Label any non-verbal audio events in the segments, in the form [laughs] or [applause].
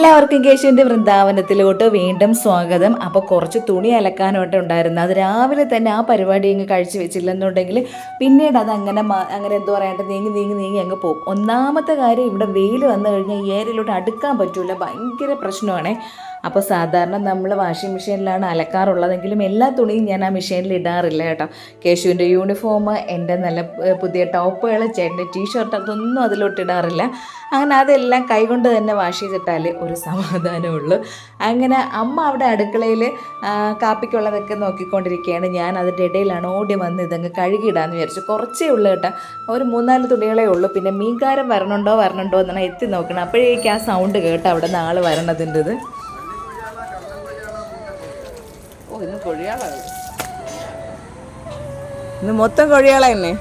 എല്ലാവർക്കും കേശുവിന്റെ വൃന്ദാവനത്തിലോട്ട് വീണ്ടും സ്വാഗതം. അപ്പോൾ കുറച്ച് തുണി അലക്കാനോട്ട് ഉണ്ടായിരുന്നു. അത് രാവിലെ തന്നെ ആ പരിപാടി അങ്ങ് കഴിച്ചു വെച്ചില്ലെന്നുണ്ടെങ്കിൽ പിന്നീട് അത് അങ്ങനെ അങ്ങനെ എന്തോ പറയാണ്ട് നീങ്ങി നീങ്ങി നീങ്ങി അങ്ങ് പോകും. ഒന്നാമത്തെ കാര്യം ഇവിടെ വെയിൽ വന്നു കഴിഞ്ഞാൽ ഏരിയയിലോട്ട് അടുക്കാൻ പറ്റില്ല ഭയങ്കര പ്രശ്നമാണേ. അപ്പോൾ സാധാരണ നമ്മൾ വാഷിംഗ് മെഷീനിലാണ് അലക്കാറുള്ളതെങ്കിലും എല്ലാ തുണിയും ഞാൻ ആ മെഷീനിൽ ഇടാറില്ല കേട്ടോ. കേശുവിന്റെ യൂണിഫോം എന്റെ നല്ല പുതിയ ടോപ്പുകൾ ചേട്ടന്റെ ടീഷർട്ട് അതൊന്നും അതിലോട്ട് ഇടാറില്ല. അങ്ങനെ അതെല്ലാം കൈകൊണ്ട് തന്നെ വാഷ് ചെയ്തിട്ടാൽ ഒരു സമാധാനമുള്ളൂ. അങ്ങനെ അമ്മ അവിടെ അടുക്കളയിൽ കാപ്പിക്കുള്ളതൊക്കെ നോക്കിക്കൊണ്ടിരിക്കുകയാണ്. ഞാൻ അതിന്റെ ഇടയിലാണ് ഓടി വന്ന് ഇതങ്ങ് കഴുകിയിടാന്ന് വിചാരിച്ചു. കുറച്ചേ ഉള്ളൂ കേട്ടോ. ഒരു മൂന്നാൽ തുണികളേ ഉള്ളൂ. പിന്നെ മീൻകാരം വരണുണ്ടോ വരണുണ്ടോ എന്നാണ് എത്തി നോക്കണം. അപ്പോഴേക്കും ആ സൗണ്ട് കേട്ടോ അവിടെ നിന്ന് ആൾ വരണതിന്റെ ഇത് ഓ ഇന്ന് മൊത്തം കൊഴിയാള തന്നെ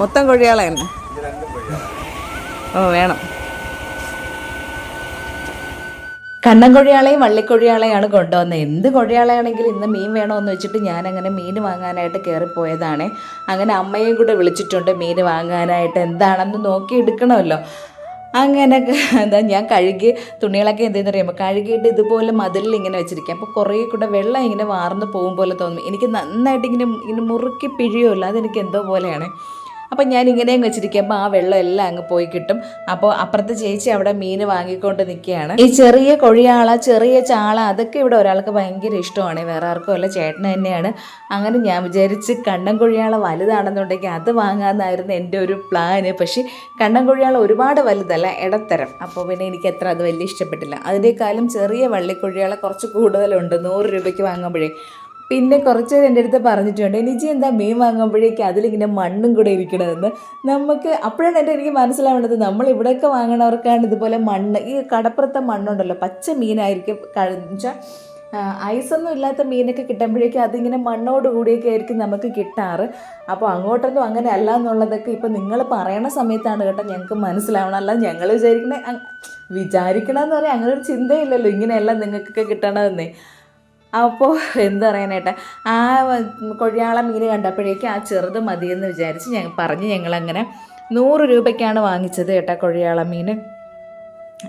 മൊത്തം കൊഴിയാള തന്നെ ഓ വേണം. കണ്ണൻ കൊഴിയാളെയും വള്ളിക്കൊഴിയാളെയാണ് കൊണ്ടുവന്നത്. എന്ത് കൊഴിയാളയാണെങ്കിലും ഇന്ന് മീൻ വേണമെന്ന് വെച്ചിട്ട് ഞാൻ അങ്ങനെ മീൻ വാങ്ങാനായിട്ട് കയറിപ്പോയതാണ് അങ്ങനെ അമ്മയും കൂടെ വിളിച്ചിട്ടുണ്ട് മീൻ വാങ്ങാനായിട്ട് എന്താണെന്ന് നോക്കി എടുക്കണമല്ലോ. അങ്ങനെ [laughs] എന്താ ഞാൻ കഴുകി തുണികളൊക്കെ എന്തെന്ന് അറിയുമ്പോൾ കഴുകിയിട്ട് ഇതുപോലെ മതിലിൽ ഇങ്ങനെ വെച്ചിരിക്കുക അപ്പോൾ കുറേ കൂടെ വെള്ളം ഇങ്ങനെ വാർന്ന് പോകും പോലെ തോന്നും. എനിക്ക് നന്നായിട്ട് ഇങ്ങനെ ഇങ്ങനെ മുറുക്കി പിഴിയുമല്ലോ? അതെനിക്ക് എന്തോ പോലെയാണ്. അപ്പം ഞാൻ ഇങ്ങനെയും വെച്ചിരിക്കുമ്പോൾ ആ വെള്ളം എല്ലാം അങ്ങ് പോയി കിട്ടും. അപ്പോൾ അപ്പുറത്തെ ചേച്ചി അവിടെ മീൻ വാങ്ങിക്കൊണ്ട് നിൽക്കുകയാണ്. ഈ ചെറിയ കൊഴിയാള ചെറിയ ചാള അതൊക്കെ ഇവിടെ ഒരാൾക്ക് ഭയങ്കര ഇഷ്ടമാണ്. വേറെ ആർക്കും അല്ല ചേട്ടൻ തന്നെയാണ്. അങ്ങനെ ഞാൻ വിചാരിച്ച് കണ്ണൻ കൊഴിയാള വലുതാണെന്നുണ്ടെങ്കിൽ അത് വാങ്ങാമെന്നായിരുന്നു എന്റെ ഒരു പ്ലാന്. പക്ഷേ കണ്ണൻ കൊഴിയാള ഒരുപാട് വലുതല്ല ഇടത്തരം അപ്പോൾ പിന്നെ എനിക്ക് അത്ര അത് വലിയ ഇഷ്ടപ്പെട്ടില്ല. അതിനേക്കാളും ചെറിയ വള്ളിക്കൊഴിയാള കുറച്ച് കൂടുതലുണ്ട് നൂറ് രൂപയ്ക്ക് വാങ്ങുമ്പോഴേ. പിന്നെ കുറച്ച് എന്റെ അടുത്ത് പറഞ്ഞിട്ടുണ്ട് എനിജി എന്താ മീൻ വാങ്ങുമ്പോഴേക്ക് അതിലിങ്ങനെ മണ്ണും കൂടെ ഇരിക്കണമെന്ന് നമുക്ക് അപ്പോഴാണ് എന്റെ എനിക്ക് മനസ്സിലാവേണ്ടത് നമ്മൾ ഇവിടെയൊക്കെ വാങ്ങണവർക്കാണ് ഇതുപോലെ മണ്ണ് ഈ കടപ്പുറത്തെ മണ്ണുണ്ടല്ലോ പച്ച മീനായിരിക്കും കഴിച്ചാൽ ഐസൊന്നും ഇല്ലാത്ത മീനൊക്കെ കിട്ടുമ്പോഴേക്കും അതിങ്ങനെ മണ്ണോട് കൂടിയൊക്കെ ആയിരിക്കും നമുക്ക് കിട്ടാറ്. അപ്പോൾ അങ്ങോട്ടൊന്നും അങ്ങനെ അല്ല എന്നുള്ളതൊക്കെ ഇപ്പം നിങ്ങൾ പറയണ സമയത്താണ് കേട്ടോ ഞങ്ങൾക്ക് മനസ്സിലാവണം അല്ല ഞങ്ങൾ വിചാരിക്കണേ വിചാരിക്കണമെന്ന് പറയാം അങ്ങനെ ഒരു ചിന്തയില്ലല്ലോ ഇങ്ങനെയല്ല നിങ്ങൾക്കൊക്കെ കിട്ടണമെന്നേ അപ്പോൾ എന്താ പറയാനായിട്ട് ആ കൊഴിയാള മീൻ കണ്ടപ്പോഴേക്കും ആ ചെറുത് മതിയെന്ന് വിചാരിച്ച് ഞങ്ങൾ പറഞ്ഞ് ഞങ്ങളങ്ങനെ നൂറ് രൂപയ്ക്കാണ് വാങ്ങിച്ചത് കേട്ടോ കൊഴിയാള മീൻ.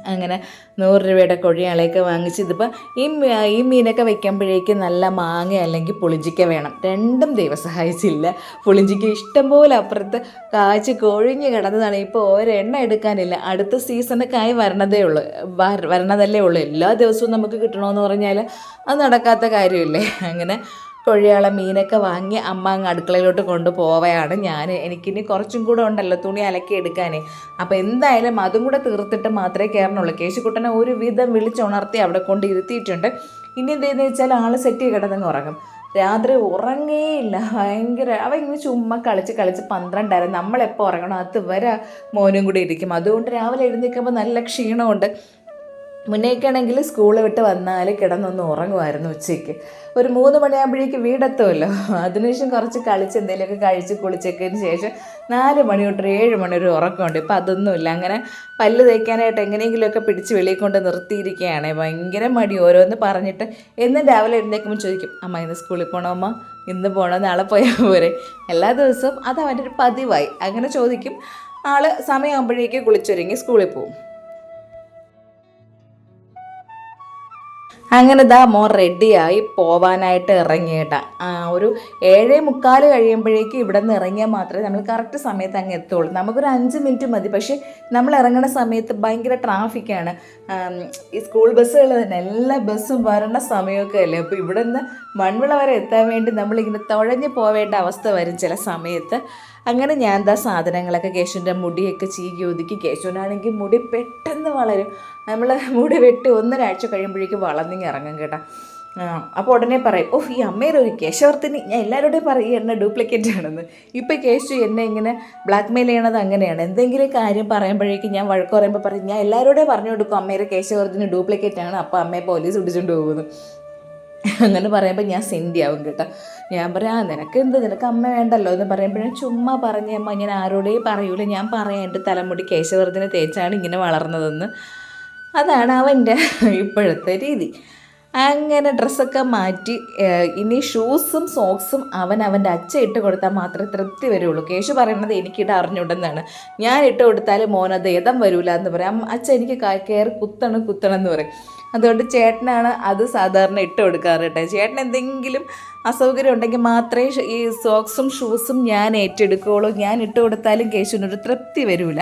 അങ്ങനെ നൂറ് രൂപയുടെ കൊഴിയാളെയൊക്കെ വാങ്ങിച്ച് ഇതിപ്പോൾ ഈ ഈ മീനൊക്കെ വെക്കുമ്പോഴേക്ക് നല്ല മാങ്ങ അല്ലെങ്കിൽ പുളിഞ്ചിക്ക വേണം. രണ്ടും ദൈവം സഹായിച്ചില്ല. പുളിഞ്ചിക്ക ഇഷ്ടംപോലെ അപ്പുറത്ത് കാച്ച് കൊഴിഞ്ഞ് കിടന്നതാണ്. ഇപ്പോൾ ഒരെണ്ണ എടുക്കാനില്ല. അടുത്ത സീസണൊക്കെ ആയി വരണതേ ഉള്ളൂ. വരണതല്ലേ ഉള്ളൂ. എല്ലാ ദിവസവും നമുക്ക് കിട്ടണമെന്ന് പറഞ്ഞാൽ അത് നടക്കാത്ത കാര്യമില്ലേ? അങ്ങനെ കൊഴിയാള മീനൊക്കെ വാങ്ങി അമ്മ അങ്ങ് അടുക്കളയിലോട്ട് കൊണ്ടുപോവുകയാണ്. ഞാൻ എനിക്കിനി കുറച്ചും കൂടെ ഉണ്ടല്ലോ തുണി അലക്കി എടുക്കാനേ. അപ്പോൾ എന്തായാലും അതും കൂടെ തീർത്തിട്ട് മാത്രമേ കയറണുള്ളൂ. കേശുക്കുട്ടനെ ഒരു വിധം വിളിച്ചുണർത്തി അവിടെ കൊണ്ട് ഇരുത്തിയിട്ടുണ്ട്. ഇനി എന്തെന്ന് വെച്ചാൽ ആൾ സെറ്റ് ചെയ്ത് കിടന്നങ്ങ് ഉറങ്ങും. രാത്രി ഉറങ്ങേയില്ല. ഭയങ്കര അവ ഇങ്ങനെ ചുമ്മാ കളിച്ച് കളിച്ച് പന്ത്രണ്ടായിരുന്നു നമ്മളെപ്പോൾ ഉറങ്ങണം? അത് വരെ മോനും കൂടി ഇരിക്കും. അതുകൊണ്ട് രാവിലെ എഴുന്നേൽക്കുമ്പോൾ നല്ല ക്ഷീണമുണ്ട്. മുന്നേക്കാണെങ്കിൽ സ്കൂൾ വിട്ട് വന്നാൽ കിടന്നൊന്ന് ഉറങ്ങുമായിരുന്നു ഉച്ചയ്ക്ക്. ഒരു മൂന്ന് മണിയാകുമ്പോഴേക്ക് വീടെത്തുമല്ലോ. അതിനുശേഷം കുറച്ച് കളിച്ച് എന്തെങ്കിലുമൊക്കെ കഴിച്ച് കുളിച്ചൊക്കെയതിന് ശേഷം നാല് മണി തൊട്ട് ഏഴ് മണി ഒരു ഉറക്കമുണ്ട്. ഇപ്പം അതൊന്നുമില്ല. അങ്ങനെ പല്ല് തേക്കാനായിട്ട് എങ്ങനെയെങ്കിലുമൊക്കെ പിടിച്ച് വെളിയിൽ കൊണ്ട് നിർത്തിയിരിക്കുകയാണ്. ഭയങ്കര മടി. ഓരോന്ന് പറഞ്ഞിട്ട് എന്നും രാവിലെ എഴുന്നേക്കുമ്പോൾ ചോദിക്കും അമ്മ ഇന്ന് സ്കൂളിൽ അമ്മ? ഇന്ന് പോകണോ നാളെ പോയാൽ പോരെ. എല്ലാ ദിവസവും അത് അവന്റെ ഒരു പതിവായി. അങ്ങനെ ചോദിക്കും. ആൾ സമയമാകുമ്പോഴേക്ക് കുളിച്ചൊരുങ്ങി സ്കൂളിൽ പോകും. അങ്ങനെ ദാ മോൻ റെഡിയായി പോവാനായിട്ട് ഇറങ്ങിയിട്ട. ഒരു ഏഴേ മുക്കാൽ കഴിയുമ്പോഴേക്കും ഇവിടെ നിന്ന് ഇറങ്ങിയാൽ മാത്രമേ നമ്മൾ കറക്റ്റ് സമയത്ത് അങ്ങ് എത്തുള്ളൂ. നമുക്കൊരു അഞ്ച് മിനിറ്റ് മതി. പക്ഷേ നമ്മൾ ഇറങ്ങുന്ന സമയത്ത് ഭയങ്കര ട്രാഫിക്കാണ് ഈ സ്കൂൾ ബസ്സുകൾ തന്നെ എല്ലാ ബസ്സും വരണ സമയമൊക്കെ അല്ലേ? അപ്പോൾ ഇവിടെ നിന്ന് മൺവിള വരെ എത്താൻ വേണ്ടി നമ്മളിങ്ങനെ തുഴഞ്ഞു പോവേണ്ട അവസ്ഥ വരും ചില സമയത്ത്. അങ്ങനെ ഞാൻ എന്താ സാധനങ്ങളൊക്കെ കേശുവിന്റെ മുടിയൊക്കെ ചീകി ഒതുക്കി. കേശുവിനാണെങ്കിൽ മുടി പെട്ടെന്ന് വളരും. നമ്മൾ മുടി വെട്ടി ഒന്നൊരാഴ്ച കഴിയുമ്പോഴേക്കും വളർന്നിങ്ങി ഇറങ്ങും കേട്ടോ. അപ്പോൾ ഉടനെ പറയും ഓ ഈ അമ്മയുടെ ഒരു കേശവർത്തിന്. ഞാൻ എല്ലാവരോടും പറയും എന്നെ ഡ്യൂപ്ലിക്കേറ്റ് ആണെന്ന്. ഇപ്പോൾ കേശു എന്നെ ഇങ്ങനെ ബ്ലാക്ക് മെയിൽ ചെയ്യണത് അങ്ങനെയാണ്. എന്തെങ്കിലും കാര്യം പറയുമ്പോഴേക്കും ഞാൻ വഴക്ക് പറയുമ്പോൾ പറയും ഞാൻ എല്ലാവരോടും പറഞ്ഞു കൊടുക്കും അമ്മയുടെ കേശവർത്തിന് ഡ്യൂപ്ലിക്കേറ്റ് ആണ് അപ്പോൾ അമ്മയെ പോലീസ് പിടിച്ചുകൊണ്ട് പോകുന്നു. അങ്ങനെ പറയുമ്പോൾ ഞാൻ ആവും കേട്ടോ. ഞാൻ പറയാം "ആ, നിനക്ക് എന്ത്? നിനക്ക് അമ്മ വേണ്ടല്ലോ? എന്ന് പറയുമ്പോഴും ചുമ്മാ പറഞ്ഞ അമ്മ ഞാൻ ആരോടെയും പറയൂല. ഞാൻ പറയാം എന്റെ തലമുടി കേശവർദ്ധന തേച്ചാണ് ഇങ്ങനെ വളർന്നതെന്ന്. അതാണ് അവന്റെ ഇപ്പോഴത്തെ രീതി. അങ്ങനെ ഡ്രസ്സൊക്കെ മാറ്റി ഇനി ഷൂസും സോക്സും അവൻ അവന്റെ അച്ഛ ഇട്ട് കൊടുത്താൽ മാത്രമേ തൃപ്തി വരുള്ളൂ. കേശു പറയുന്നത് എനിക്കിട്ട് അറിഞ്ഞുണ്ടെന്നാണ് ഞാൻ ഇട്ട് കൊടുത്താൽ മോനത് ഏതം വരൂല എന്ന് പറയാം. അച്ഛൻ എനിക്ക് കയറി കുത്തണം കുത്തണം എന്ന് പറയും. അതുകൊണ്ട് ചേട്ടനാണ് അത് സാധാരണ ഇട്ട് കൊടുക്കാറ് കേട്ടോ. ചേട്ടൻ എന്തെങ്കിലും അസൗകര്യം ഉണ്ടെങ്കിൽ മാത്രമേ ഈ സോക്സും ഷൂസും ഞാൻ ഏറ്റെടുക്കുകയുള്ളൂ ഞാൻ ഇട്ട് കൊടുത്താലും കേശുവിനൊരു തൃപ്തി വരില്ല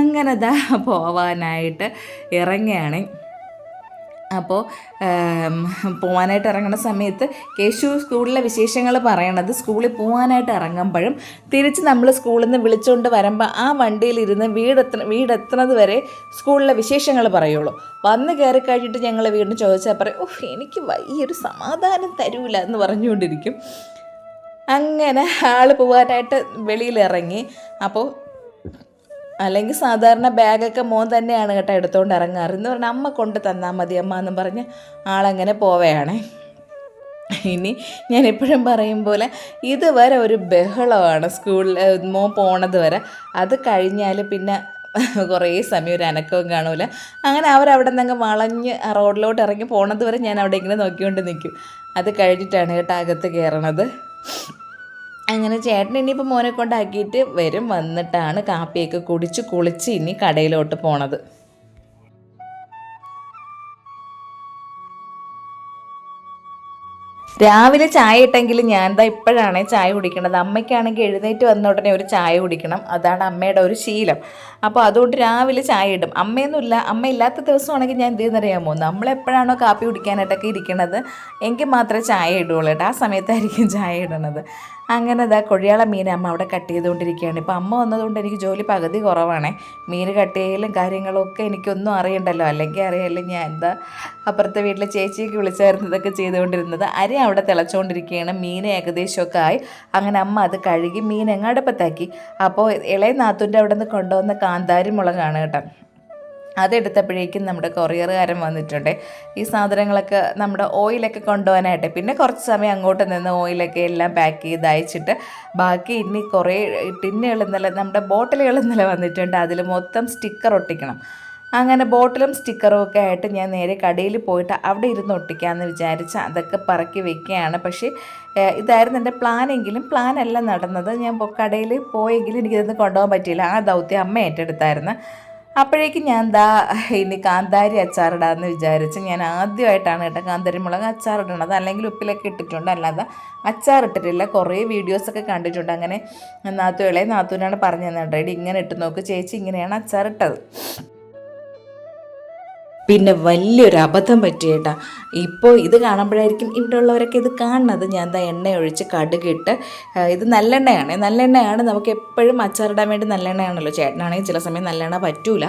അങ്ങനെ ദാ പോവാനായിട്ട് ഇറങ്ങുകയാണ്. അപ്പോൾ പോകാനായിട്ട് ഇറങ്ങുന്ന സമയത്ത് കേശു സ്കൂളിലെ വിശേഷങ്ങൾ പറയണത് സ്കൂളിൽ പോകാനായിട്ട് ഇറങ്ങുമ്പോഴും തിരിച്ച് നമ്മൾ സ്കൂളിൽ നിന്ന് വിളിച്ചുകൊണ്ട് വരുമ്പോൾ ആ വണ്ടിയിലിരുന്ന് വീടെത്ത വീടെത്തുന്നത് വരെ സ്കൂളിലെ വിശേഷങ്ങൾ പറയുള്ളൂ. വന്ന് കയറി കഴിഞ്ഞിട്ട് ഞങ്ങൾ വീടിന് ചോദിച്ചാൽ പറയും ഓഹ് എനിക്ക് വലിയൊരു സമാധാനം തരൂല എന്ന് പറഞ്ഞുകൊണ്ടിരിക്കും. അങ്ങനെ ആൾ പോകാനായിട്ട് വെളിയിലിറങ്ങി. അപ്പോൾ അല്ലെങ്കിൽ സാധാരണ ബാഗൊക്കെ മോൻ തന്നെയാണ് കേട്ടോ എടുത്തുകൊണ്ട് ഇറങ്ങാറ് എന്ന് പറഞ്ഞാൽ അമ്മ കൊണ്ട് തന്നാൽ മതി അമ്മ എന്നും പറഞ്ഞ് ആളങ്ങനെ പോവുകയാണേ ഇനി ഞാൻ എപ്പോഴും പറയും പോലെ ഇതുവരെ ഒരു ബഹളമാണ് സ്കൂളിൽ മോൻ പോണത് വരെ. അത് കഴിഞ്ഞാൽ പിന്നെ കുറേ സമയം ഒരു അനക്കവും കാണൂല. അങ്ങനെ അവരവിടെ നിന്ന് വളഞ്ഞ് റോഡിലോട്ട് ഇറങ്ങി പോണത് വരെ ഞാൻ അവിടെ ഇങ്ങനെ നോക്കിക്കൊണ്ട് നിൽക്കും അത് കഴിഞ്ഞിട്ടാണ് കേട്ടോ അകത്ത് കയറണത്. അങ്ങനെ ചേട്ടൻ ഇനിയിപ്പോൾ മോനെ കൊണ്ടാക്കിയിട്ട് വരും. വന്നിട്ടാണ് കാപ്പിയൊക്കെ കുടിച്ച് കുളിച്ച് ഇനി കടയിലോട്ട് പോണത്. രാവിലെ ചായ ഇട്ടെങ്കിൽ ഞാൻ ദാ ഇപ്പോഴാണേ ചായ കുടിക്കണത്. അമ്മയ്ക്കാണെങ്കിൽ എഴുന്നേറ്റ് വന്ന ഉടനെ ഒരു ചായ കുടിക്കണം. അതാണ് അമ്മയുടെ ഒരു ശീലം. അപ്പോൾ അതുകൊണ്ട് രാവിലെ ചായ ഇടും. അമ്മയൊന്നുമില്ല. അമ്മ ഇല്ലാത്ത ദിവസമാണെങ്കിൽ ഞാൻ എന്ത് ചെയ്യുന്നറിയാമോ? നമ്മളെപ്പോഴാണോ കാപ്പി കുടിക്കാനായിട്ടൊക്കെ ഇരിക്കണത്? എങ്കിൽ മാത്രമേ ചായ ഇടുകയുള്ളൂ. കേട്ടോ. ആ സമയത്തായിരിക്കും ചായ ഇടണത്. അങ്ങനെ ഇതാ കൊഴിയാള മീൻ അമ്മ അവിടെ കട്ട് ചെയ്തുകൊണ്ടിരിക്കുകയാണ്. ഇപ്പോൾ അമ്മ വന്നതുകൊണ്ട് എനിക്ക് ജോലി പകുതി കുറവാണേ. മീൻ കട്ട് ചെയ്യലും കാര്യങ്ങളും ഒക്കെ എനിക്കൊന്നും അറിയണ്ടല്ലോ. അല്ലെങ്കിൽ അറിയാമല്ലോ ഞാൻ എന്താ അപ്പുറത്തെ വീട്ടിലെ ചേച്ചിയൊക്കെ വിളിച്ചായിരുന്നു ഇതൊക്കെ ചെയ്തുകൊണ്ടിരുന്നത്. അരി അവിടെ തിളച്ചുകൊണ്ടിരിക്കുകയാണ്. മീൻ ഏകദേശമൊക്കെ ആയി. അങ്ങനെ അമ്മ അത് കഴുകി മീൻ എങ്ങാടപ്പത്താക്കി അപ്പോൾ ഇളയ നാത്തൂന്റെ അവിടെ നിന്ന് കൊണ്ടുവന്ന കാന്താരി മുളകാണ് കേട്ടോ. അതെടുത്തപ്പോഴേക്കും നമ്മുടെ കൊറിയറുകാരൻ വന്നിട്ടുണ്ട്. ഈ സാധനങ്ങളൊക്കെ നമ്മുടെ ഓയിലൊക്കെ കൊണ്ടുപോകാനായിട്ട്. പിന്നെ കുറച്ച് സമയം അങ്ങോട്ട് നിന്ന് ഓയിലൊക്കെ എല്ലാം പാക്ക് ചെയ്ത് അയച്ചിട്ട് ബാക്കി ഇനി കുറേ ടിന്നുകൾ ഇന്നലെ നമ്മുടെ ബോട്ടിലുകൾ ഇന്നലെ വന്നിട്ടുണ്ട്. അതിൽ മൊത്തം സ്റ്റിക്കർ ഒട്ടിക്കണം. അങ്ങനെ ബോട്ടിലും സ്റ്റിക്കറും ഒക്കെ ആയിട്ട് ഞാൻ നേരെ കടയിൽ പോയിട്ട് അവിടെ ഇരുന്ന് ഒട്ടിക്കാമെന്ന് വിചാരിച്ച് അതൊക്കെ പറക്കി വെക്കുകയാണ്. പക്ഷേ ഇതായിരുന്നു എന്റെ പ്ലാനെങ്കിലും പ്ലാനല്ല നടന്നത്. ഞാൻ കടയിൽ പോയെങ്കിലും എനിക്കിതൊന്നും കൊണ്ടുപോകാൻ പറ്റിയില്ല. ആ ദൗത്യം അമ്മ ഏറ്റെടുത്തായിരുന്നു. അപ്പോഴേക്കും ഞാൻ ദാ ഇനി കാന്താരി അച്ചാറിടാമെന്ന് വിചാരിച്ച് ഞാൻ ആദ്യമായിട്ടാണ് കേട്ടോ കാന്താരി മുളക് അച്ചാറിടണത്. അല്ലെങ്കിൽ ഉപ്പിലൊക്കെ ഇട്ടിട്ടുണ്ട്. അല്ലാതെ അച്ചാറിട്ടിട്ടില്ല. കുറേ വീഡിയോസൊക്കെ കണ്ടിട്ടുണ്ട്. അങ്ങനെ നാത്തു ഇളയ നാത്തൂനാണ് പറഞ്ഞു തന്നെ ഇങ്ങനെ ഇട്ട് നോക്ക്. ചേച്ചി ഇങ്ങനെയാണ് അച്ചാറിട്ടത്. പിന്നെ വലിയൊരു അബദ്ധം പറ്റിയേട്ടാ ഇപ്പോൾ ഇത് കാണുമ്പോഴായിരിക്കും ഇവിടെ ഉള്ളവരൊക്കെ ഇത് കാണുന്നത്. ഞാൻ എന്താ എണ്ണ ഒഴിച്ച് കടുകിട്ട് ഇത് നല്ലെണ്ണയാണ്. നല്ലെണ്ണയാണ്. നമുക്ക് എപ്പോഴും അച്ചാറിടാൻ വേണ്ടി നല്ലെണ്ണയാണല്ലോ. ചേട്ടനാണെങ്കിൽ ചില സമയം നല്ലെണ്ണ പറ്റൂല.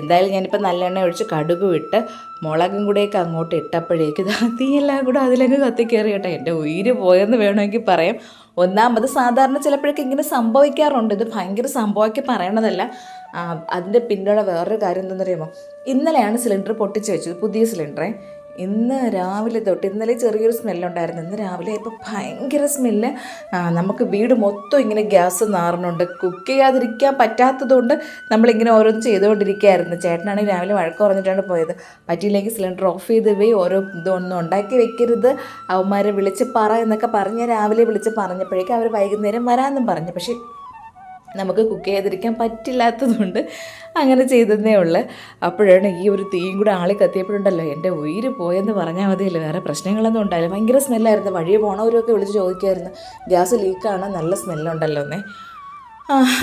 എന്തായാലും ഞാനിപ്പോൾ നല്ലെണ്ണ ഒഴിച്ച് കടുക് ഇട്ട് മുളകും കൂടെയൊക്കെ അങ്ങോട്ട് ഇട്ടപ്പോഴേക്ക് തീയെല്ലാം കൂടെ അതിലങ്ങ് കത്തിക്കയറി കേട്ടോ എന്റെ ഉയിര് പോയെന്ന് വേണമെങ്കിൽ പറയാം. ഒന്നാമത് സാധാരണ ചിലപ്പോഴൊക്കെ ഇങ്ങനെ സംഭവിക്കാറുണ്ട്. ഇത് ഭയങ്കര സംഭവമൊക്കെ പറയണതല്ല. അതിന്റെ പിന്നിലുള്ള വേറൊരു കാര്യം എന്താണെന്നറിയാമോ ഇന്നലെയാണ് സിലിണ്ടർ പൊട്ടിച്ച് വെച്ചത് പുതിയ സിലിണ്ടറെ. ഇന്ന് രാവിലെ തൊട്ട് ഇന്നലെ ചെറിയൊരു സ്മെല്ലുണ്ടായിരുന്നു. ഇന്ന് രാവിലെ ഇപ്പോൾ ഭയങ്കര സ്മെല്ല്. നമുക്ക് വീട് മൊത്തം ഇങ്ങനെ ഗ്യാസ് നാറുന്നുണ്ട് കുക്ക് ചെയ്യാതിരിക്കാൻ പറ്റാത്തതുകൊണ്ട് നമ്മളിങ്ങനെ ഓരോന്ന് ചെയ്തുകൊണ്ടിരിക്കുകയായിരുന്നു. ചേട്ടനാണെങ്കിൽ രാവിലെ വഴക്ക് പറഞ്ഞിട്ടാണ് പോയത്. പറ്റിയില്ലെങ്കിൽ സിലിണ്ടർ ഓഫ് ചെയ്ത് പോയി ഓരോ ഇതൊന്നും ഉണ്ടാക്കി വെക്കരുത്. അവന്മാരെ വിളിച്ച് പറ എന്നൊക്കെ പറഞ്ഞ് രാവിലെ വിളിച്ച് പറഞ്ഞപ്പോഴേക്കും അവർ വൈകുന്നേരം വരാമെന്നും പറഞ്ഞു. പക്ഷേ നമുക്ക് കുക്ക് ചെയ്തിരിക്കാൻ പറ്റില്ലാത്തതുകൊണ്ട് അങ്ങനെ ചെയ്തതേ ഉള്ളു. അപ്പോഴാണ് ഈ ഒരു തീയും കൂടെ ആളി കത്തിയപ്പോഴുണ്ടല്ലോ എന്റെ ഉയിര് പോയെന്ന് പറഞ്ഞാൽ മതിയല്ലോ വേറെ പ്രശ്നങ്ങളൊന്നും ഉണ്ടായില്ല. ഭയങ്കര സ്മെല്ലായിരുന്നു വഴിയെ പോണവരൊക്കെ വിളിച്ച് ചോദിക്കുമായിരുന്നു ഗ്യാസ് ലീക്കാണ് നല്ല സ്മെല്ലുണ്ടല്ലോ എന്നേ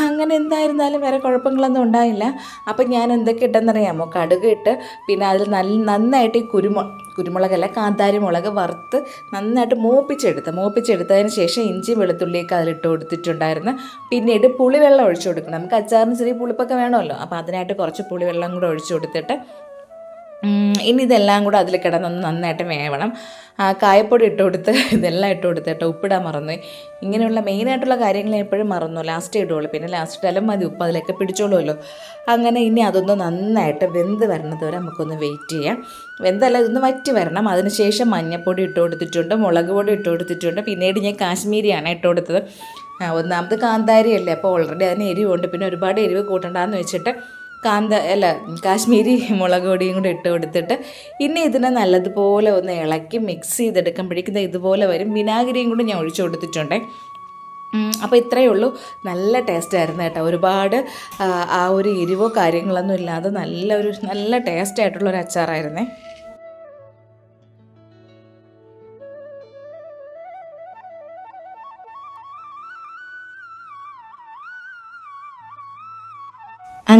അങ്ങനെ എന്തായിരുന്നാലും വേറെ കുഴപ്പങ്ങളൊന്നും ഉണ്ടായില്ല. അപ്പം ഞാൻ എന്തൊക്കെ ഇട്ടെന്നറിയാമോ? കടുക് ഇട്ട് പിന്നെ അതിൽ നല്ല നന്നായിട്ട് ഈ കുരുമു കുരുമുളകല്ല കാന്താരി മുളക് വറുത്ത് നന്നായിട്ട് മൂപ്പിച്ചെടുത്ത് മൂപ്പിച്ചെടുത്തതിന് ശേഷം ഇഞ്ചി വെളുത്തുള്ളിയൊക്കെ അതിലിട്ട് കൊടുത്തിട്ടുണ്ടായിരുന്നു. പിന്നീട് പുളിവെള്ളം ഒഴിച്ചു കൊടുക്കണം. നമുക്ക് അച്ചാറിന് ചെറിയ പുളിപ്പൊക്കെ വേണമല്ലോ. അപ്പോൾ അതിനായിട്ട് കുറച്ച് പുളിവെള്ളം കൂടെ ഒഴിച്ചു കൊടുത്തിട്ട് ഇനി ഇതെല്ലാം കൂടെ അതിൽ കിടന്നൊന്ന് നന്നായിട്ട് വേവണം. കായപ്പൊടി ഇട്ട് കൊടുത്ത് ഇതെല്ലാം ഇട്ട് കൊടുത്തിട്ട് ഉപ്പിടാൻ മറന്നു. ഇങ്ങനെയുള്ള മെയിനായിട്ടുള്ള കാര്യങ്ങൾ എപ്പോഴും മറന്നു. ലാസ്റ്റ് ഇടുള്ളൂ പിന്നെ ലാസ്റ്റ് ഇട്ടാലും മതി ഉപ്പ് അതിലൊക്കെ പിടിച്ചോളുമല്ലോ. അങ്ങനെ ഇനി അതൊന്ന് നന്നായിട്ട് വെന്ത് വരണത് വരെ നമുക്കൊന്ന് വെയിറ്റ് ചെയ്യാം. വെന്തല്ല ഇതൊന്ന് വറ്റി വരണം. അതിനുശേഷം മഞ്ഞൾപ്പൊടി ഇട്ട് കൊടുത്തിട്ടുണ്ട് മുളക് പൊടി ഇട്ട് കൊടുത്തിട്ടുണ്ട്. പിന്നീട് ഞാൻ കാശ്മീരിയാണ് ഇട്ട് കൊടുത്തത്. ഒന്നാമത് കാന്താരി അല്ലേ അപ്പോൾ ഓൾറെഡി അതിന് എരിവുണ്ട്. പിന്നെ ഒരുപാട് എരിവ് കൂട്ടണ്ടെന്ന് വെച്ചിട്ട് കാന്ത അല്ല കാശ്മീരി മുളക് പൊടിയും കൂടി ഇട്ട് കൊടുത്തിട്ട് ഇനി ഇതിനെ നല്ലതുപോലെ ഒന്ന് ഇളക്കി മിക്സ് ചെയ്തെടുക്കുമ്പോഴേക്കും ഇതുപോലെ വരും. വിനാഗിരിയും കൂടി ഞാൻ ഒഴിച്ചു കൊടുത്തിട്ടുണ്ടേ. അപ്പോൾ ഇത്രയേ ഉള്ളൂ. നല്ല ടേസ്റ്റ് ആയിരുന്നു കേട്ടോ. ഒരുപാട് ആ, ഒരു എരിവോ കാര്യങ്ങളൊന്നും ഇല്ലാതെ നല്ല ഒരു നല്ല ടേസ്റ്റ് ആയിട്ടുള്ള ഒരു അച്ചാറായിരുന്നേ.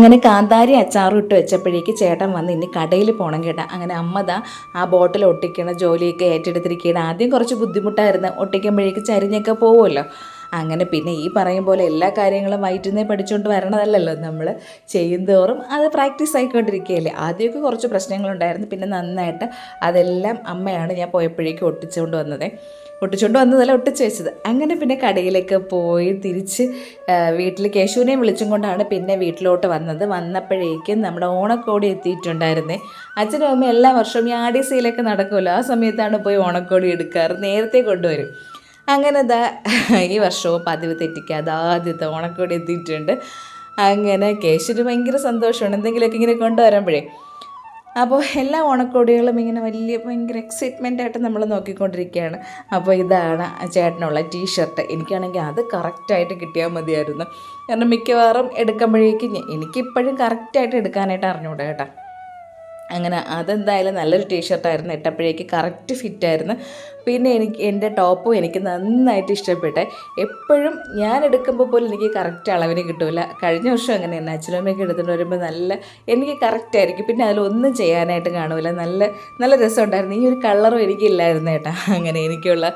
അങ്ങനെ കാന്താരി അച്ചാറും ഇട്ട് വെച്ചപ്പോഴേക്ക് ചേട്ടൻ വന്ന് ഇനി കടയിൽ പോകണം കേട്ടാ. അങ്ങനെ അമ്മതാ ആ ബോട്ടിൽ ഒട്ടിക്കണ ജോലിയൊക്കെ ഏറ്റെടുത്തിരിക്കുകയാണ് ആദ്യം കുറച്ച് ബുദ്ധിമുട്ടായിരുന്നു. ഒട്ടിക്കുമ്പോഴേക്ക് ചരിഞ്ഞൊക്കെ പോകുമല്ലോ അങ്ങനെ പിന്നെ ഈ പറയും പോലെ എല്ലാ കാര്യങ്ങളും വയറ്റുന്നേ പഠിച്ചുകൊണ്ട് വരണതല്ലല്ലോ നമ്മൾ ചെയ്യുന്തോറും അത് പ്രാക്ടീസ് ആയിക്കൊണ്ടിരിക്കുകയല്ലേ. ആദ്യമൊക്കെ കുറച്ച് പ്രശ്നങ്ങളുണ്ടായിരുന്നു. പിന്നെ നന്നായിട്ട് അതെല്ലാം അമ്മയാണ് ഞാൻ പോയപ്പോഴേക്കും ഒട്ടിച്ചുകൊണ്ട് വന്നത്. ഒട്ടിച്ചുകൊണ്ട് വന്നതല്ല ഒട്ടിച്ച് വെച്ചത്. അങ്ങനെ പിന്നെ കടയിലേക്ക് പോയി തിരിച്ച് വീട്ടിൽ കേശുവിനെ വിളിച്ചും കൊണ്ടാണ് പിന്നെ വീട്ടിലോട്ട് വന്നത്. വന്നപ്പോഴേക്കും നമ്മുടെ ഓണക്കോടി എത്തിയിട്ടുണ്ടായിരുന്നേ. അച്ഛനും അമ്മയും എല്ലാ വർഷവും ഈ നടക്കുമല്ലോ. ആ സമയത്താണ് പോയി ഓണക്കോടി എടുക്കാറ്. നേരത്തെ കൊണ്ടുവരും. അങ്ങനെ ദാ ഈ വർഷവും പതിവ് തെറ്റിക്കാതെ ആദ്യത്തെ ഓണക്കോടി എത്തിയിട്ടുണ്ട്. അങ്ങനെ കേശുവിന് ഭയങ്കര സന്തോഷമാണ്. എന്തെങ്കിലുമൊക്കെ ഇങ്ങനെ കൊണ്ടുവരുമ്പോഴേ. അപ്പോൾ എല്ലാ ഓണക്കോടികളും ഇങ്ങനെ വലിയ ഭയങ്കര എക്സൈറ്റ്മെന്റ് ആയിട്ട് നമ്മൾ നോക്കിക്കൊണ്ടിരിക്കുകയാണ്. അപ്പോൾ ഇതാണ് ചേട്ടനുള്ള ടീ ഷർട്ട് എനിക്കാണെങ്കിൽ അത് കറക്റ്റായിട്ട് കിട്ടിയാൽ മതിയായിരുന്നു. കാരണം മിക്കവാറും എടുക്കുമ്പോഴേക്കും എനിക്കിപ്പോഴും കറക്റ്റായിട്ട് എടുക്കാനായിട്ട് അറിഞ്ഞൂടാ കേട്ടോ. അങ്ങനെ അതെന്തായാലും നല്ലൊരു ടീ ഷർട്ടായിരുന്നു ഇട്ടപ്പോഴേക്ക് കറക്റ്റ് ഫിറ്റായിരുന്നു പിന്നെ എനിക്ക് എന്റെ ടോപ്പും എനിക്ക് നന്നായിട്ട് ഇഷ്ടപ്പെട്ടെ. എപ്പോഴും ഞാൻ എടുക്കുമ്പോൾ പോലും എനിക്ക് കറക്റ്റ് അളവിന് കിട്ടില്ല കഴിഞ്ഞ വർഷം അങ്ങനെ തന്നെ അച്ഛനമ്മയൊക്കെ എടുത്തിട്ട് വരുമ്പോൾ നല്ല എനിക്ക് കറക്റ്റ് ആയിരിക്കും. പിന്നെ അതിലൊന്നും ചെയ്യാനായിട്ട് കാണൂല. നല്ല നല്ല രസമുണ്ടായിരുന്നു. ഈ ഒരു കളറും എനിക്കില്ലായിരുന്നു കേട്ടോ അങ്ങനെ എനിക്കുള്ള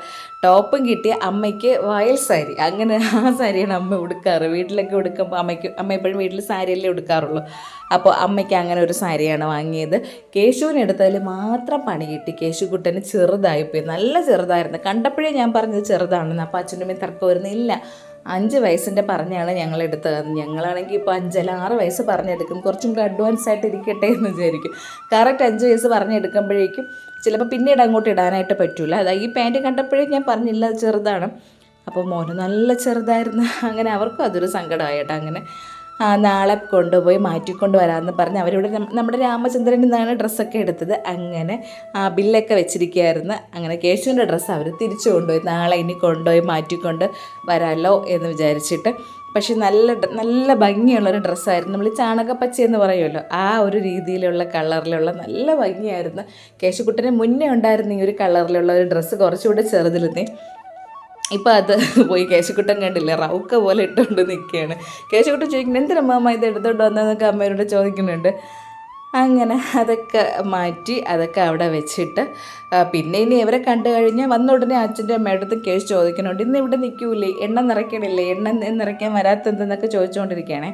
ടോപ്പും കിട്ടി അമ്മയ്ക്ക് വയൽ സാരി. അങ്ങനെ ആ സാരിയാണ് അമ്മ ഉടുക്കാറ്. വീട്ടിലൊക്കെ ഉടുക്കുമ്പോൾ അമ്മയ്ക്ക് അമ്മ എപ്പോഴും വീട്ടിൽ സാരിയല്ലേ ഉടുക്കാറുള്ളൂ. അപ്പോൾ അമ്മയ്ക്ക് അങ്ങനെ ഒരു സാരിയാണ് വാങ്ങിയത്. കേശുവിനെടുത്താൽ മാത്രം പണി കിട്ടി. കേശുക്കുട്ടന് ചെറുതായിപ്പോയി നല്ല ചെറുതായിരുന്നു. കണ്ടപ്പോഴേ ഞാൻ പറഞ്ഞത് ചെറുതാണെന്ന്. അപ്പോൾ അച്ഛനും തർക്കം വരുന്നില്ല. അഞ്ച് വയസ്സിന്റെ പറഞ്ഞാണ് ഞങ്ങൾ എടുത്തത് ഞങ്ങളാണെങ്കിൽ ഇപ്പോൾ അഞ്ചല്ല ആറ് വയസ്സ് പറഞ്ഞെടുക്കും. കുറച്ചും കൂടി അഡ്വാൻസ് ആയിട്ട് ഇരിക്കട്ടെ എന്ന് വിചാരിക്കും. കറക്റ്റ് അഞ്ച് വയസ്സ് പറഞ്ഞെടുക്കുമ്പോഴേക്കും ചിലപ്പോൾ പിന്നീട് അങ്ങോട്ട് ഇടാനായിട്ട് പറ്റില്ല അതാ ഈ പാന്റ് കണ്ടപ്പോഴേ ഞാൻ പറഞ്ഞില്ല ചെറുതാണ്. അപ്പോൾ മോന് നല്ല ചെറുതായിരുന്നു. അങ്ങനെ അവർക്കും അതൊരു സങ്കടമായിട്ടോ അങ്ങനെ. നാളെ കൊണ്ടുപോയി മാറ്റിക്കൊണ്ട് വരാമെന്ന് പറഞ്ഞ് അവരിവിടെ നമ്മുടെ രാമചന്ദ്രൻ നിന്നാണ് ഡ്രസ്സൊക്കെ എടുത്തത്. അങ്ങനെ ബില്ലൊക്കെ വെച്ചിരിക്കുകയായിരുന്നു. അങ്ങനെ കേശുവിന്റെ ഡ്രസ്സ് അവർ തിരിച്ചു കൊണ്ടുപോയി. നാളെ ഇനി കൊണ്ടുപോയി മാറ്റിക്കൊണ്ട് വരാമല്ലോ എന്ന് വിചാരിച്ചിട്ട്. പക്ഷേ നല്ല നല്ല ഭംഗിയുള്ളൊരു ഡ്രസ്സായിരുന്നു. നമ്മൾ ചാണകപ്പച്ച എന്ന് പറയുമല്ലോ ആ ഒരു രീതിയിലുള്ള കളറിലുള്ള നല്ല ഭംഗിയായിരുന്നു. കേശുക്കുട്ടന് മുന്നേ ഉണ്ടായിരുന്ന ഈ ഒരു കളറിലുള്ള ഒരു ഡ്രസ്സ് കുറച്ചുകൂടെ ചെറുതിലെന്നേ ഇപ്പം അത് [laughs] പോയി കേശുക്കുട്ടൻ കണ്ടില്ല? റൗക്ക പോലെ ഇട്ടുകൊണ്ട് നിൽക്കുകയാണ് കേശുക്കുട്ടൻ ചോദിക്കുന്നത് എന്തിനമ്മ ഇത് എടുത്തോണ്ട് വന്നതെന്നൊക്കെ അമ്മയോട് ചോദിക്കുന്നുണ്ട്. അങ്ങനെ അതൊക്കെ മാറ്റി അതൊക്കെ അവിടെ വെച്ചിട്ട് പിന്നെ ഇനി ഇവരെ കണ്ടു കഴിഞ്ഞാൽ വന്ന ഉടനെ അച്ഛന്റെ അമ്മയുടെ കേസ് ചോദിക്കുന്നുണ്ട്. ഇന്ന് ഇവിടെ നിൽക്കൂലേ എണ്ണ നിറയ്ക്കണില്ലേ? എണ്ണ നിറയ്ക്കാൻ വരാത്തെന്തെന്നൊക്കെ ചോദിച്ചുകൊണ്ടിരിക്കുകയാണേ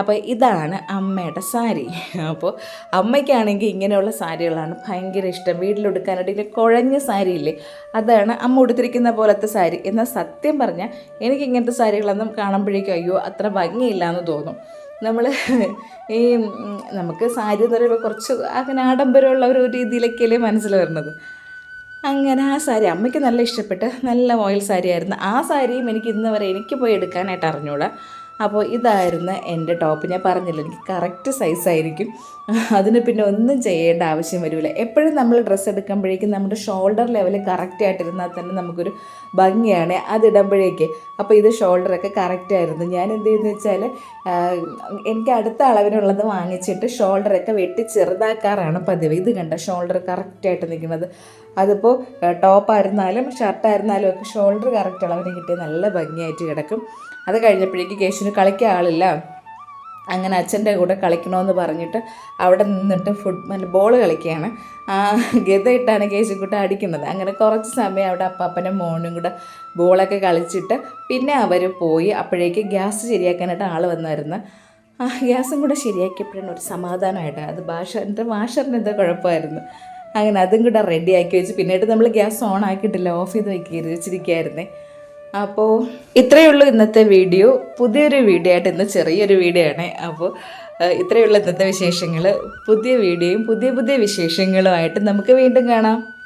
അപ്പോൾ ഇതാണ് അമ്മയുടെ സാരി. അപ്പോൾ അമ്മയ്ക്കാണെങ്കിൽ ഇങ്ങനെയുള്ള സാരികളാണ് ഭയങ്കര ഇഷ്ടം. വീട്ടിലെടുക്കാനായിട്ട് ഇങ്ങനെ കുഴഞ്ഞ സാരിയില്ലേ? അതാണ് അമ്മ ഉടുത്തിരിക്കുന്ന പോലത്തെ സാരി. എന്നാൽ സത്യം പറഞ്ഞാൽ എനിക്ക് ഇങ്ങനത്തെ സാരികളൊന്നും കാണുമ്പോഴേക്കും അയ്യോ അത്ര ഭംഗിയില്ല എന്ന് തോന്നും. നമ്മൾ ഈ നമുക്ക് സാരി എന്ന് പറയുമ്പോൾ കുറച്ച് അങ്ങനെ ആഡംബരമുള്ള ഒരു രീതിയിലൊക്കെയല്ലേ മനസ്സിൽ വരുന്നത്. അങ്ങനെ ആ സാരി അമ്മയ്ക്ക് നല്ല ഇഷ്ടപ്പെട്ട് നല്ല ഓയിൽ സാരി ആയിരുന്നു ആ സാരിയും എനിക്ക് ഇന്ന് വരെ എനിക്ക് പോയി എടുക്കാനായിട്ട് അറിഞ്ഞൂടാ. അപ്പോൾ ഇതായിരുന്നു എന്റെ ടോപ്പ്. ഞാൻ പറഞ്ഞില്ല എനിക്ക് കറക്റ്റ് സൈസായിരിക്കും അതിന് പിന്നെ ഒന്നും ചെയ്യേണ്ട ആവശ്യം വരില്ല എപ്പോഴും നമ്മൾ ഡ്രസ്സ് എടുക്കുമ്പോഴേക്കും നമ്മുടെ ഷോൾഡർ ലെവൽ കറക്റ്റ് ആയിട്ടിരുന്നാൽ തന്നെ നമുക്കൊരു ഭംഗിയാണ്. അതിടുമ്പോഴേക്ക് അപ്പോൾ ഇത് ഷോൾഡറൊക്കെ കറക്റ്റ് ആയിരുന്നു. ഞാൻ എന്ത് ചെയ്യുന്നത് വെച്ചാൽ എനിക്ക് അടുത്ത അളവിനുള്ളത് വാങ്ങിച്ചിട്ട് ഷോൾഡറൊക്കെ വെട്ടി ചെറുതാക്കാറാണ് പതിവ്. ഇത് കണ്ട ഷോൾഡർ കറക്റ്റായിട്ട് നിൽക്കുന്നത്. അതിപ്പോൾ ടോപ്പായിരുന്നാലും ഷർട്ടായിരുന്നാലും ഒക്കെ ഷോൾഡർ കറക്റ്റ് അളവിന് കിട്ടിയ നല്ല ഭംഗിയായിട്ട് കിടക്കും. അത് കഴിഞ്ഞപ്പോഴേക്ക് കേശുവിന് കളിക്കാൻ ആളില്ല. അങ്ങനെ അച്ഛന്റെ കൂടെ കളിക്കണമെന്ന് പറഞ്ഞിട്ട് അവിടെ നിന്നിട്ട് ഫുട് മറ്റേ ബോൾ കളിക്കുകയാണ്. ഗതയിട്ടാണ് കേശുക്കുട്ട അടിക്കുന്നത്. അങ്ങനെ കുറച്ച് സമയം അവിടെ അപ്പാപ്പനും മോനും കൂടെ ബോളൊക്കെ കളിച്ചിട്ട് പിന്നെ അവർ പോയി. അപ്പോഴേക്ക് ഗ്യാസ് ശരിയാക്കാനായിട്ട് ആൾ വന്നായിരുന്നു. ആ ഗ്യാസും കൂടെ ശരിയാക്കിയപ്പോഴാണ് ഒരു സമാധാനമായിട്ട്. അത് ഭാഷ എന്റെ വാഷറിന് എന്തോ കുഴപ്പമായിരുന്നു. അങ്ങനെ അതും കൂടെ റെഡിയാക്കി വെച്ച്. പിന്നീട് നമ്മൾ ഗ്യാസ് ഓൺ ആക്കിയിട്ടില്ല. ഓഫ് ചെയ്ത് വെക്കി വെച്ചിരിക്കുകയായിരുന്നേ അപ്പോൾ ഇത്രയേ ഉള്ളൂ ഇന്നത്തെ വീഡിയോ. പുതിയൊരു വീഡിയോ ആയിട്ട് ഇന്ന് ചെറിയൊരു വീഡിയോ ആണ്. അപ്പോൾ ഇത്രയുള്ള ഇന്നത്തെ വിശേഷങ്ങൾ പുതിയ വീഡിയോയും പുതിയ പുതിയ വിശേഷങ്ങളുമായിട്ട് നമുക്ക് വീണ്ടും കാണാം.